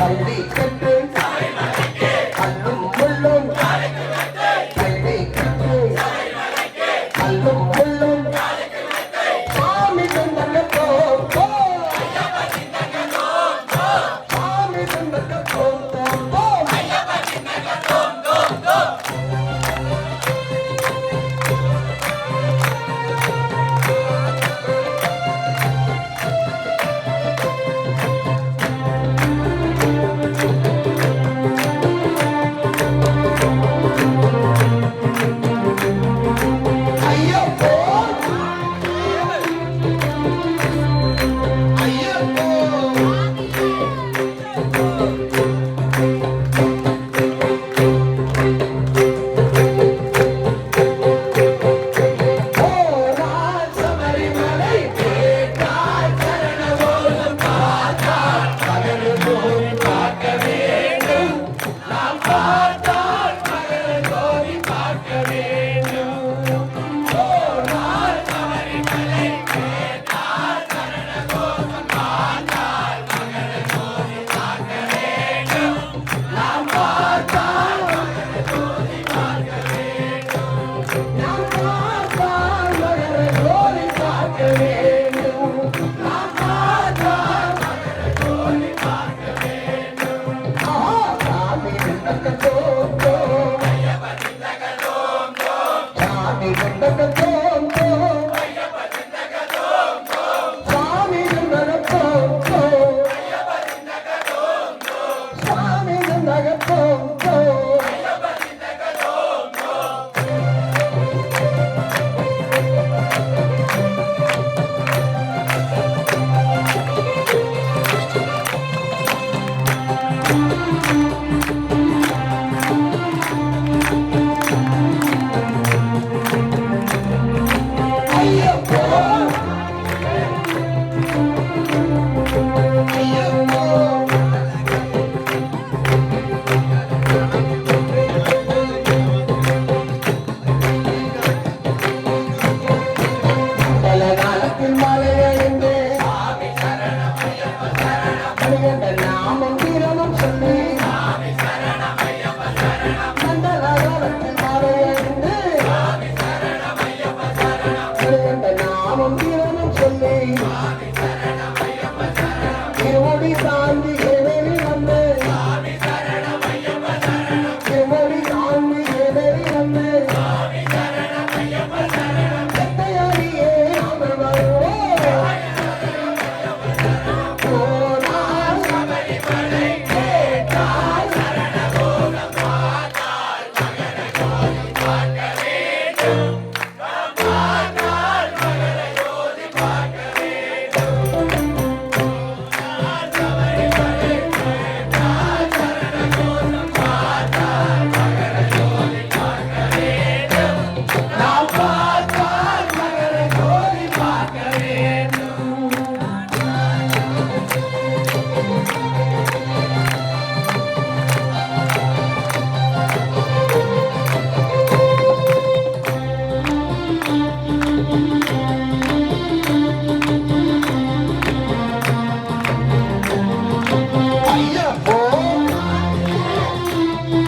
கல்வி கற்று. கல்லும் முள்ளும் கல்வி கற்று. கல்லும் மலையழிந்து நாமம் வீரமும் சொல்லி மலையழிந்து நாமம் வீரமும் சொல்லி